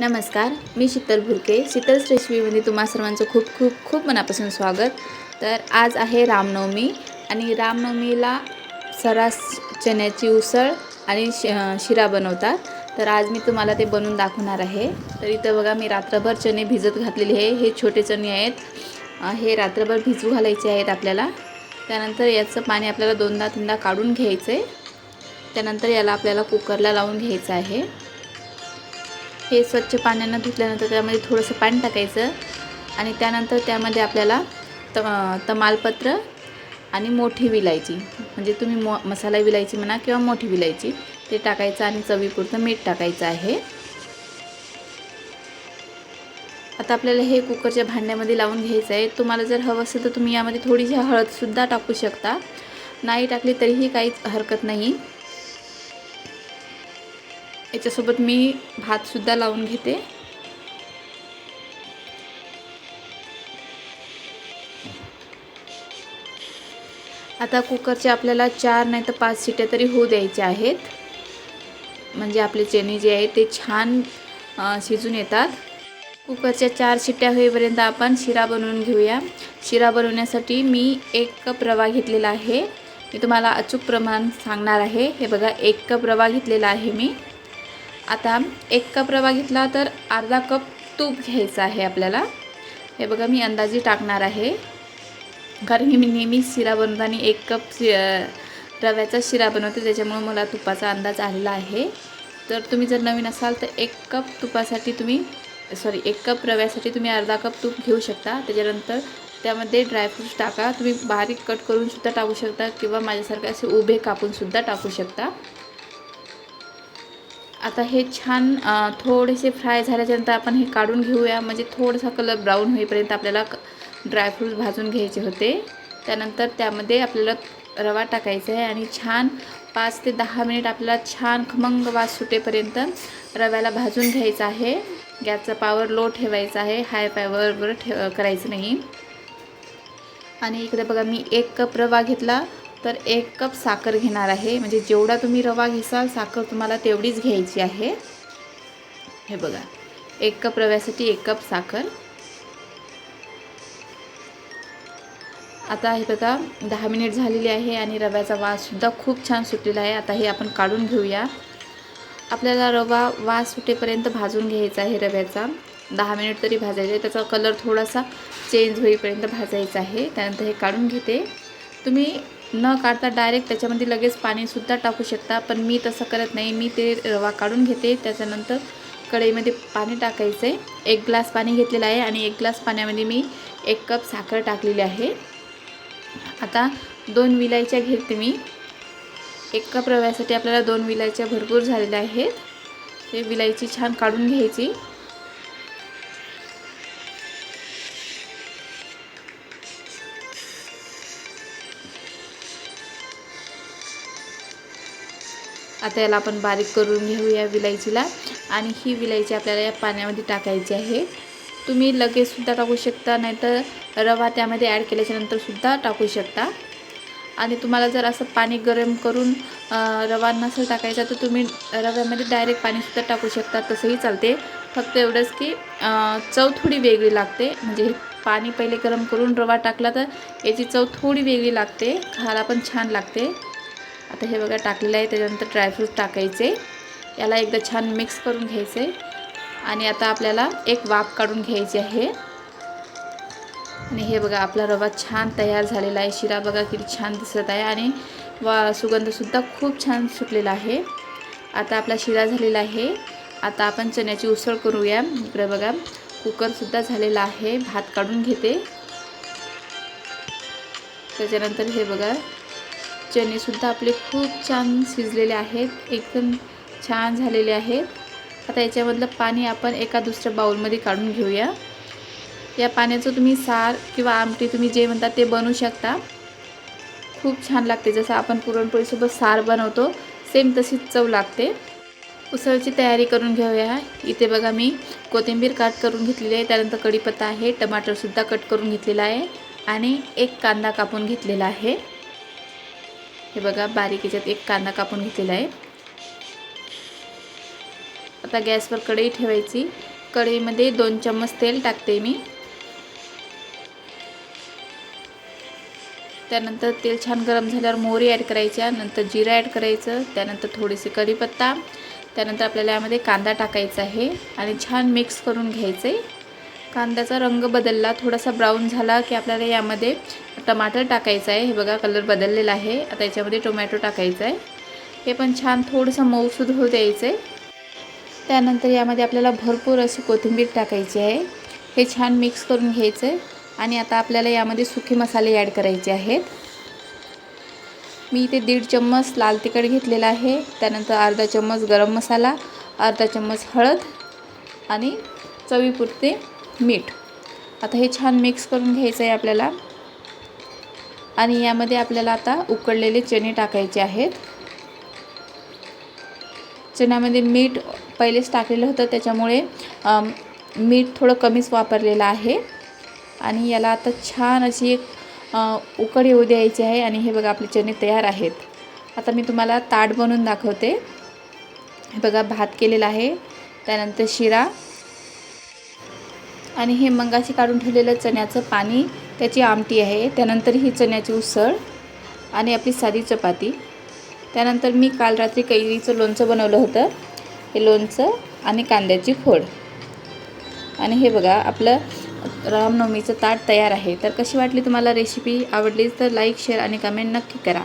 नमस्कार मी शीतल भुरके शीतल रेसिपीमध्ये तुम्हा सर्वांचं खूप खूप खूप मनापासून स्वागत. तर आज आहे रामनवमी आणि रामनवमीला सरास चण्याची उसळ आणि श शिरा बनवतात. तर आज मी तुम्हाला ते बनवून दाखवणार आहे. तर इथं बघा मी रात्रभर चणे भिजत घातलेले आहे. हे छोटे चणे आहेत. हे रात्रभर भिजू घालायचे आहेत आपल्याला. त्यानंतर याचं पाणी आपल्याला दोनदा तीनदा काढून घ्यायचं आहे त्यानंतर याला आपल्याला कुकरला लावून घ्यायचं आहे. हे स्वच्छ पाण्यानं धुतल्यानंतर त्यामध्ये थोडंसं पाणी टाकायचं आणि त्यानंतर त्यामध्ये आपल्याला त तमालपत्र आणि मोठी विलायची. म्हणजे तुम्ही मो मसाला विलायची म्हणा किंवा मोठी विलायची ते टाकायचं आणि चवीपुरतं मीठ टाकायचं आहे. आता आपल्याला हे कुकरच्या भांड्यामध्ये लावून घ्यायचं आहे. तुम्हाला जर हवं असेल तर तुम्ही यामध्ये थोडीशी हळदसुद्धा टाकू शकता. नाही टाकली तरीही काहीच हरकत नाही. याच्यासोबत मी भातसुद्धा लावून घेते. आता कुकरचे आपल्याला चार नाही तर पाच शिट्या तरी होऊ द्यायच्या आहेत. म्हणजे आपले चणे जे आहे ते छान शिजून येतात. कुकरच्या चार शिट्ट्या होईपर्यंत आपण शिरा बनवून घेऊया. शिरा बनवण्यासाठी मी एक कप रवा घेतलेला आहे. मी तुम्हाला अचूक प्रमाण सांगणार आहे. हे बघा एक कप रवा घेतलेला आहे मी. आता एक कप रवा घेतला तर अर्धा कप तूप घ्यायचं आहे आपल्याला. हे बघा मी अंदाजे टाकणार आहे. कारण की मी नेहमी शिरा बनवताना एक कप शि रव्याचा शिरा बनवते त्याच्यामुळं मला तुपाचा अंदाज आलेला आहे. तर तुम्ही जर नवीन असाल तर एक कप तुपासाठी तुम्ही सॉरी एक कप रव्यासाठी तुम्ही अर्धा कप तूप घेऊ शकता. त्याच्यानंतर त्यामध्ये ड्रायफ्रूट्स टाका. तुम्ही बारीक कट करूनसुद्धा टाकू शकता किंवा माझ्यासारखे असे उभे कापूनसुद्धा टाकू शकता. आता हे छान थोडेसे फ्राय झाल्याच्यानंतर आपण हे काढून घेऊया. म्हणजे थोडासा कलर ब्राऊन होईपर्यंत आपल्याला ड्रायफ्रूट्स भाजून घ्यायचे होते. त्यानंतर त्यामध्ये आपल्याला रवा टाकायचा आहे आणि छान पाच ते दहा मिनिट आपल्याला छान खमंग वास सुटेपर्यंत रव्याला भाजून घ्यायचं आहे. गॅसचा पावर लो ठेवायचा आहे. हाय पॉवरवर ठेव करायचं नाही. आणि इकडे बघा मी एक कप रवा घेतला. तर एक कप साखर घेणार आहे. म्हणजे जेवढा तुम्ही रवा घेसाल साखर तुम्हाला तेवढीच घ्यायची आहे. हे बघा एक कप रव्यासाठी एक कप साखर. आता हे बघा दहा मिनिट झालेली आहे आणि रव्याचा वाससुद्धा खूप छान सुटलेला आहे. आता हे आपण काढून घेऊया. आपल्याला रवा वास सुटेपर्यंत भाजून घ्यायचा आहे रव्याचा. दहा मिनिट तरी भाजायचं आहे. त्याचा कलर थोडासा चेंज होईपर्यंत भाजायचा आहे. त्यानंतर हे काढून घेते. तुम्ही न काढता डायरेक्ट त्याच्यामध्ये लगेच पाणीसुद्धा टाकू शकता. पण मी तसं करत नाही. मी ते रवा काढून घेते. त्याच्यानंतर कढईमध्ये पाणी टाकायचं. आहे एक ग्लास पाणी घेतलेलं आहे आणि एक ग्लास पाण्यामध्ये मी एक कप साखर टाकलेली आहे. आता दोन विलायच्या घेते मी. एक कप रव्यासाठी आपल्याला दोन विलायच्या भरपूर झालेल्या आहेत. ते विलायची छान काढून घ्यायची. आता याला आपण बारीक करून घेऊया विलायचीला. आणि ही विलायची आपल्याला या पाण्यामध्ये टाकायची आहे. तुम्ही लगेचसुद्धा टाकू शकता नाहीतर रवा त्यामध्ये ॲड केल्याच्यानंतर सुद्धा टाकू शकता. आणि तुम्हाला जर असं पाणी गरम करून रवा नसेल टाकायचा तर तुम्ही रव्यामध्ये डायरेक्ट पाणीसुद्धा टाकू शकता. तसंही चालते. फक्त एवढंच की चव थोडी वेगळी लागते. म्हणजे पाणी पहिले गरम करून रवा टाकला तर याची चव थोडी वेगळी लागते. खायला पण छान लागते. आता हे बघा टाकलेलं आहे. त्याच्यानंतर ड्रायफ्रूट टाकायचे. याला एकदा छान मिक्स करून घ्यायचे. आणि आता आपल्याला एक वाफ काढून घ्यायची आहे. आणि हे बघा आपला रवा छान तयार झालेला आहे. शिरा बघा किती छान दिसत आहे. आणि वा सुगंधसुद्धा खूप छान सुटलेला आहे. आता आपला शिरा झालेला आहे. आता आपण चण्याची उसळ करूया. इकडे बघा कुकरसुद्धा झालेला आहे. भात काढून घेते. त्याच्यानंतर हे बघा चणेसुद्धा आपले खूप छान शिजलेले आहेत एकदम छान झालेले आहेत. आता याच्यामधलं पाणी आपण एका दुसऱ्या बाऊलमध्ये काढून घेऊया. या पाण्याचं तुम्ही सार किंवा आमटी तुम्ही जे म्हणता ते बनवू शकता. खूप छान लागते जसं आपण पुरणपोळीसोबत सार बनवतो सेम तशीच चव लागते. उसळची तयारी करून घेऊया. इथे बघा मी कोथिंबीर कट करून घेतलेली आहे त्यानंतर कढीपत्ता आहे टमाटरसुद्धा कट करून घेतलेला आहे आणि एक कांदा कापून घेतलेला आहे. हे बघा बारीक याच्यात एक कांदा कापून घेतलेला आहे. आता गॅसवर कढई ठेवायची. कढईमध्ये दोन चम्मच तेल टाकते मी. त्यानंतर तेल छान गरम झाल्यावर मोहरी ॲड करायच्या नंतर जिरं ॲड करायचं. त्यानंतर थोडीशी कढीपत्ता. त्यानंतर आपल्याला यामध्ये कांदा टाकायचा आहे. आणि छान मिक्स करून घ्यायचे. कांद्याचा रंग बदलला थोडासा ब्राऊन झाला की आपल्याला यामध्ये टमाटर टाकायचं आहे. हे बघा कलर बदललेला आहे. आता याच्यामध्ये टोमॅटो टाकायचं आहे. हे पण छान थोडंसं मऊसूद होऊ द्यायचं आहे त्यानंतर यामध्ये आपल्याला भरपूर अशी कोथिंबीर टाकायची आहे. हे छान मिक्स करून घ्यायचं आहे आणि आता आपल्याला यामध्ये सुखे मसाले ॲड करायचे आहेत. मी इथे दीड चम्मच लाल तिखट घेतलेला आहे. त्यानंतर अर्धा चम्मच गरम मसाला अर्धा चम्मच हळद आणि चवीपुरते मीठ. आता हे छान मिक्स करून घ्यायचं आहे आपल्याला. आणि यामध्ये आपल्याला आता उकडलेले चणे टाकायचे आहेत. चण्यामध्ये मीठ पहिलेच टाकलेलं होतं त्याच्यामुळे मीठ थोडं कमीच वापरलेलं आहे. आणि याला आता छान अशी एक उकड येऊ द्यायची आहे आणि हे बघा आपले चणे तयार आहेत. आता मी तुम्हाला ताट बनवून दाखवते. हे बघा भात केलेला आहे. त्यानंतर शिरा. आणि हे मंगाशी काढून ठेवलेलं चण्याचं पाणी त्याची आमटी आहे. त्यानंतर ही चण्याची उसळ आणि आपली साधी चपाती. त्यानंतर मी काल रात्री कैरीचं लोणचं बनवलं होतं. हे लोणचं आणि कांद्याची फोड. आणि हे बघा आपलं रामनवमीचं ताट तयार आहे. तर कशी वाटली तुम्हाला रेसिपी आवडली तर लाईक शेअर आणि कमेंट नक्की करा.